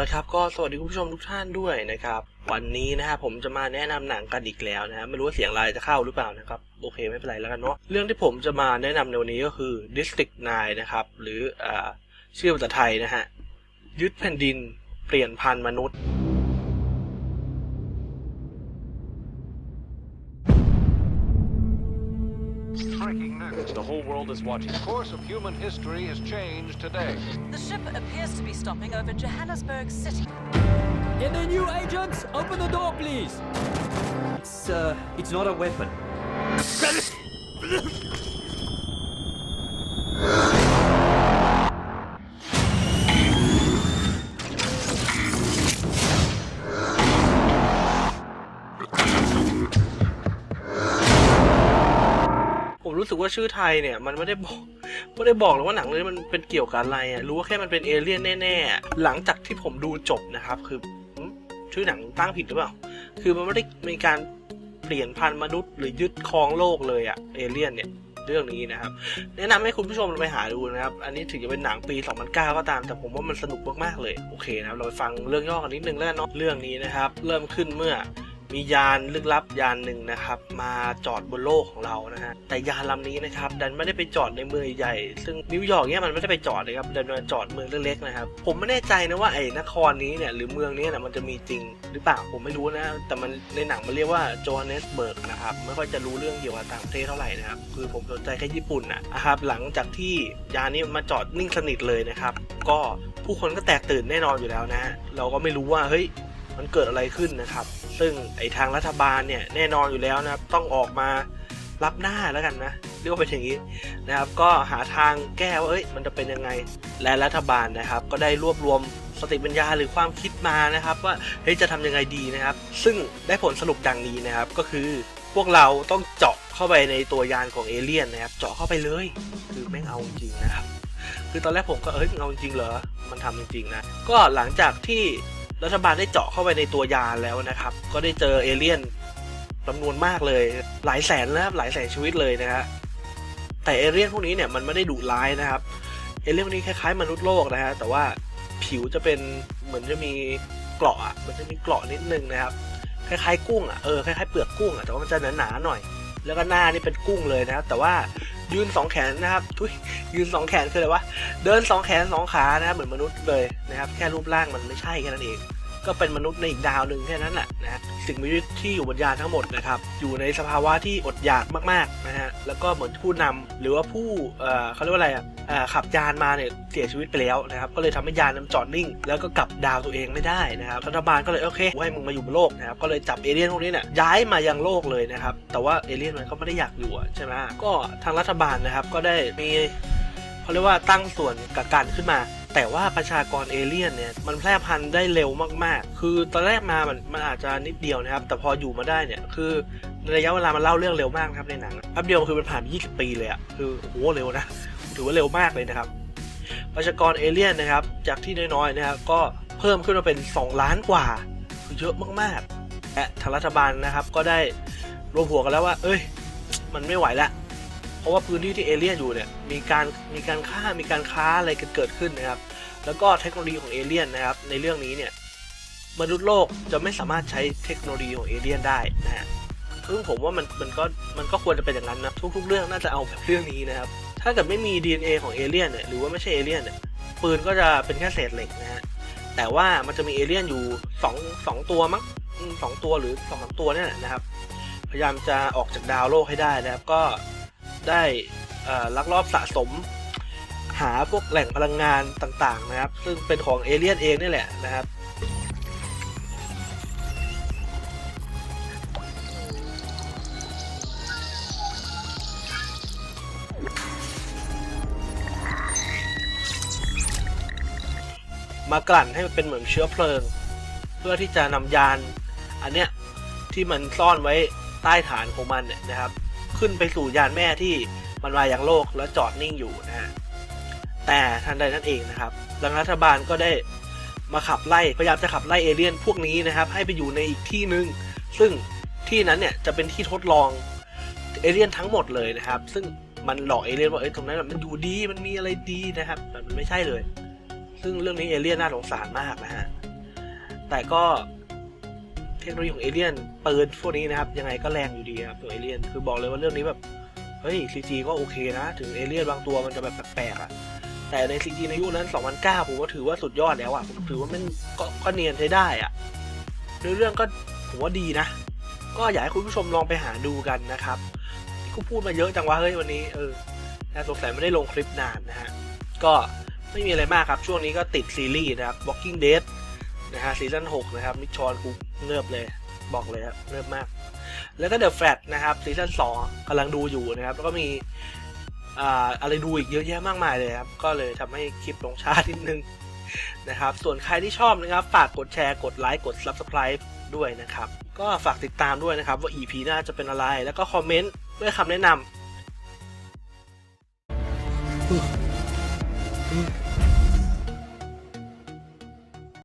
ละครับก็สวัสดีคุณผู้ชมทุกท่านด้วยนะครับ วันนี้นะครับผมจะมาแนะนำหนังกันอีกแล้วนะไม่รู้ว่าเสียงอะไรจะเข้าหรือเปล่านะครับโอเคไม่เป็นไรแล้วกันเนาะเรื่องที่ผมจะมาแนะนำในวันนี้ก็คือ District 9 นะครับ หรืออชื่อภาษาไทยนะฮะยึดแผ่นดินเปลี่ยนพันธุ์มนุษย์ Breaking news. The whole world is watching. The course of human history has changed today. The ship appears to be stopping over Johannesburg City. Any new agents? Open the door, please. It's, uh, it's not a weapon. รู้สึกว่าชื่อไทยเนี่ยมันไม่ได้บอกไม่ได้บอกเลยว่าหนังเรื่องนี้มันเป็นเกี่ยวกับอะไรอะรู้ว่าแค่มันเป็นเอเลี่ยนแน่ๆหลังจากที่ผมดูจบนะครับ คือชื่อหนังตั้งผิดหรือเปล่า คือมันไม่ได้มีการเปลี่ยนพันธุ์มนุษย์หรือยึดครองโลกเลยอะเอเลี่ยนเนี่ยเรื่องนี้นะครับ แนะนำให้คุณผู้ชมไปหาดูนะครับ อันนี้ถึงจะเป็นหนังปี 2009 ก็ตาม แต่ผมว่ามันสนุกมากๆเลย โอเคนะครับ เราไปฟังเรื่องย่อกันนิดนึงแล้วเนาะเรื่องนี้นะครับ เริ่มขึ้นเมื่อ มียานลึกลับยานหนึ่งนะครับ มาจอดบนโลกของเรานะฮะแต่ยานลำนี้นะครับดันไม่ได้ไปจอดในเมืองใหญ่ ซึ่งนิวยอร์กเนี่ยมันไม่ได้ไปจอดเลยครับดันมาจอดเมืองเล็กๆนะครับผมไม่แน่ใจนะว่าไอ้นครนี้เนี่ยหรือเมืองนี้เนี่ยมันจะมีจริงหรือเปล่าผมไม่รู้นะแต่มันในหนังมันเรียกว่าโจฮันเนสเบิร์กนะครับไม่ค่อยจะรู้เรื่องเกี่ยวกับต่างประเทศเท่าไหร่นะครับคือผมสนใจแค่ญี่ปุ่นนะนะครับหลังจากที่ยานนี้มาจอดนิ่งสนิทเลยนะครับ ก็ผู้คนก็แตกตื่นแน่นอนอยู่แล้วนะฮะเราก็ไม่รู้ว่าเฮ้ยมันเกิดอะไรขึ้นนะครับ ซึ่งไอทางรัฐบาลเนี่ยแน่นอนอยู่แล้วนะครับต้องออกมารับหน้าแล้วกันนะเรียกว่าเป็นอย่างนี้นะครับ ก็หาทางแก้ว่าเอ้ยมันจะเป็นยังไงและรัฐบาลนะครับ ก็ได้รวบรวมสติปัญญาหรือความคิดมานะครับ ว่าเฮ้ยจะทำยังไงดีนะครับ ซึ่งได้ผลสรุปดังนี้นะครับก็คือพวกเราต้องเจาะเข้าไปในตัวยานของเอเลี่ยนนะครับ เจาะเข้าไปเลย คือแม่งเอาจริงนะครับ คือตอนแรกผมก็เอ้ยเอาจริงเหรอมันทำจริงๆนะก็หลังจากที่ รัฐบาลได้เจาะเข้าไปในตัวยานแล้วนะครับ ก็ได้เจอเอเลี่ยนจำนวนมากเลย หลายแสนนะครับหลายแสนชีวิตเลยนะฮะแต่เอเลี่ยนพวกนี้เนี่ยมันไม่ได้ดุร้ายนะครับ เอเลี่ยนพวกนี้คล้ายๆมนุษย์โลกนะฮะแต่ว่าผิวจะเป็นเหมือนจะมีเกราะอะมันจะมีเกราะนิดนึงนะครับ คล้ายๆกุ้งอะเออคล้ายๆเปลือกกุ้งอะแต่ว่ามันจะหนาๆหน่อย แล้วก็หน้านี่เป็นกุ้งเลยนะครับ แต่ว่า ยืนสองแขนนะครับทุยยืนสองแขนคืออะไรวะ เดินสองแขนสองขานะครับเหมือนมนุษย์เลยนะครับ แค่รูปร่างมันไม่ใช่แค่นั้นเอง ก็เป็นมนุษย์ในอีกดาวหนึ่งแค่นั้นแหละนะสิ่งมีชีวิตที่อยู่บนยานทั้งหมดนะครับ อยู่ในสภาวะที่อดอยากมากๆนะฮะแล้วก็เหมือนผู้นำหรือว่าผู้เอ่อเขาเรียกว่าอะไรอะอ่าขับยานมาเนี่ยเสียชีวิตไปแล้วนะครับ ก็เลยทำให้ยานนั้นจอดนิ่ง แล้วก็กลับดาวตัวเองไม่ได้นะครับรัฐบาลก็เลยโอเคกูให้มึงมาอยู่บนโลกนะครับก็เลยจับเอเลี่ยนพวกนี้เนี่ยย้ายมายังโลกเลยนะครับแต่ว่าเอเลี่ยนมันก็ไม่ได้อยากอยู่ใช่ไหมก็ทางรัฐบาลนะครับก็ได้มีเขาเรียกว่าตั้งส่วนกักกันขึ้นมา แต่ว่าประชากรเอเลี่ยนเนี่ยมันแพร่พันธุ์ได้เร็วมากๆ คือตอนแรกมามันมันอาจจะนิดเดียวนะครับ แต่พออยู่มาได้เนี่ยคือในระยะเวลามันเล่าเรื่องเร็วมากครับในหนังแป๊บเดียวคือมันผ่านไป20 ปีเลยอะคือโอ้โหเร็วนะถือว่าเร็วมากเลยนะครับ ประชากรเอเลี่ยนนะครับ จากที่น้อยๆนะครับก็เพิ่มขึ้นมาเป็น 2 ล้านกว่าคือเยอะมากๆและทางรัฐบาลนะครับก็ได้รวมหัวกันแล้วว่า เอ้ย มันไม่ไหวละ เพราะว่าพื้นที่ที่เอเลี่ยนอยู่เนี่ยมีการมีการฆ่ามีการค้าอะไรกันเกิดขึ้นนะครับ แล้วก็เทคโนโลยีของเอเลี่ยนนะครับ ในเรื่องนี้เนี่ยมนุษย์โลกจะไม่สามารถใช้เทคโนโลยีของเอเลี่ยนได้นะฮะซึ่งผมว่ามันมันก็มันก็ควรจะเป็นอย่างนั้นนะทุกๆ เรื่องน่าจะเอาแบบเรื่องนี้นะครับ ถ้าเกิดไม่มี DNA ของเอเลี่ยนเนี่ยหรือว่าไม่ใช่เอเลี่ยนเนี่ยปืนก็จะเป็นแค่เศษเหล็กนะฮะแต่ว่ามันจะมีเอเลี่ยนอยู่สองสองตัวมั้งสองตัวหรือสองสามตัวเนี่ยแหละนะครับ พยายามจะออกจากดาวโลกให้ได้นะครับ ก็ ได้ลักลอบสะสม หาพวกแหล่งพลังงานต่างๆนะครับ ซึ่งเป็นของเอเลี่ยนเองนี่แหละนะครับมากลั่นให้มันเป็นเหมือนเชื้อเพลิง เพื่อที่จะนำยานอันเนี้ยที่มันซ่อนไว้ใต้ฐานของมันเนี่ยนะครับ ขึ้นไปสู่ยานแม่ที่มันมาอย่างโลกแล้วจอดนิ่งอยู่นะฮะแต่ทันใดนั้นเองนะครับทางรัฐบาลก็ได้มาขับไล่พยายามจะขับไล่เอเลี่ยนพวกนี้นะครับ ให้ไปอยู่ในอีกที่หนึ่งซึ่งที่นั้นเนี่ยจะเป็นที่ทดลองเอเลี่ยนทั้งหมดเลยนะครับ ซึ่งมันหลอกเอเลี่ยนว่าเอ้ยตรงนั้นมันอยู่ดีมันมีอะไรดีนะครับแต่มันไม่ใช่เลย ซึ่งเรื่องนี้เอเลี่ยนน่าสงสารมากนะฮะแต่ก็ เทคโนโลยีของเอเลี่ยนปืนพวกนี้นะครับ ยังไงก็แรงอยู่ดีครับตัวเอเลี่ยนคือบอกเลยว่าเรื่องนี้แบบ เฮ้ยซีจีก็โอเคนะ ถึงเอเลี่ยนบางตัวมันจะแบบแปลกๆอะแต่ในซีจีในยุคนั้น2009ผมก็ถือว่าสุดยอดแล้วอะผมถือว่ามันก็ก็เนียนใช้ได้อะเนื้อเรื่องก็ผมว่าดีนะ ก็อยากให้คุณผู้ชมลองไปหาดูกันนะครับที่กูพูดมาเยอะจังวะเฮ้ยวันนี้เออน่าสงสัยไม่ได้ลงคลิปนานนะฮะก็ไม่มีอะไรมากครับ ช่วงนี้ก็ติดซีรีส์นะครับ Walking Dead นะฮะซีซั่น6นะครับมิชชอนกู เนิบเลยบอกเลยครับเนิบมาก แล้วก็ The Flat นะครับซีซั่น2กำลังดูอยู่นะครับ แล้วก็มีอ่าอะไรดูอีกเยอะแยะมากมายเลยครับ ก็เลยทำให้คลิปลงช้านิดนึงนะครับ ส่วนใครที่ชอบนะครับ ฝากกดแชร์กดไลค์กด Subscribe ด้วยนะครับ ก็ฝากติดตามด้วยนะครับ ว่า EP หน้าจะเป็นอะไร แล้วก็คอมเมนต์ด้วยคำแนะนำ